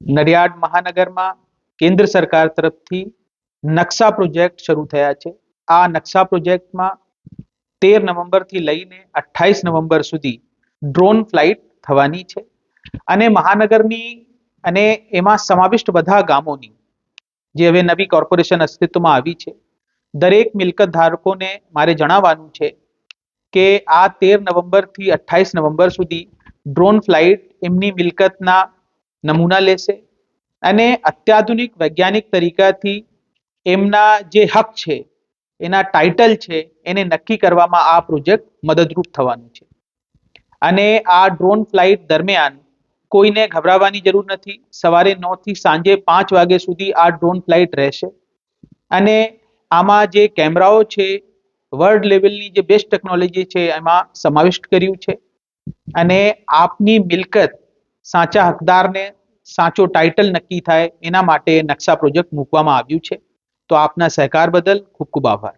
નડિયાદ મહાનગરમાં કેન્દ્ર સરકાર તરફથી નકશા પ્રોજેક્ટ શરૂ થયા છે. આ નકશા પ્રોજેક્ટમાં તેર નવેમ્બરથી લઈને અઠ્ઠાવીસ નવેમ્બર સુધી ડ્રોન ફ્લાઇટ થવાની છે અને મહાનગરની અને એમાં સમાવિષ્ટ બધા ગામોની જે હવે નવી કોર્પોરેશન અસ્તિત્વમાં આવી છે, દરેક મિલકત ધારકોને મારે જણાવવાનું છે કે આ તેર નવેમ્બરથી અઠ્ઠાઈસ નવેમ્બર સુધી ડ્રોન ફ્લાઇટ એમની મિલકતના નમૂના લેશે અને અત્યાધુનિક વૈજ્ઞાનિક તરીકાથી એમના જે હક છે, એના ટાઇટલ છે, એને નક્કી કરવામાં આ પ્રોજેક્ટ મદદરૂપ થવાનું છે. અને આ ડ્રોન ફ્લાઇટ દરમિયાન કોઈને ગભરાવાની જરૂર નથી. સવારે નવથી સાંજે પાંચ વાગ્યા સુધી આ ડ્રોન ફ્લાઇટ રહેશે. અને આમાં જે કેમેરાઓ છે વર્લ્ડ લેવલની જે બેસ્ટ ટેકનોલોજી છે, એમાં સમાવિષ્ટ કર્યું છે. અને આપની મિલકત સાચા હકદારને સાચો ટાઇટલ નક્કી થાય એના માટે નકશા પ્રોજેક્ટ મૂકવામાં આવ્યું છે. તો આપના સહકાર બદલ ખૂબ ખૂબ આભાર.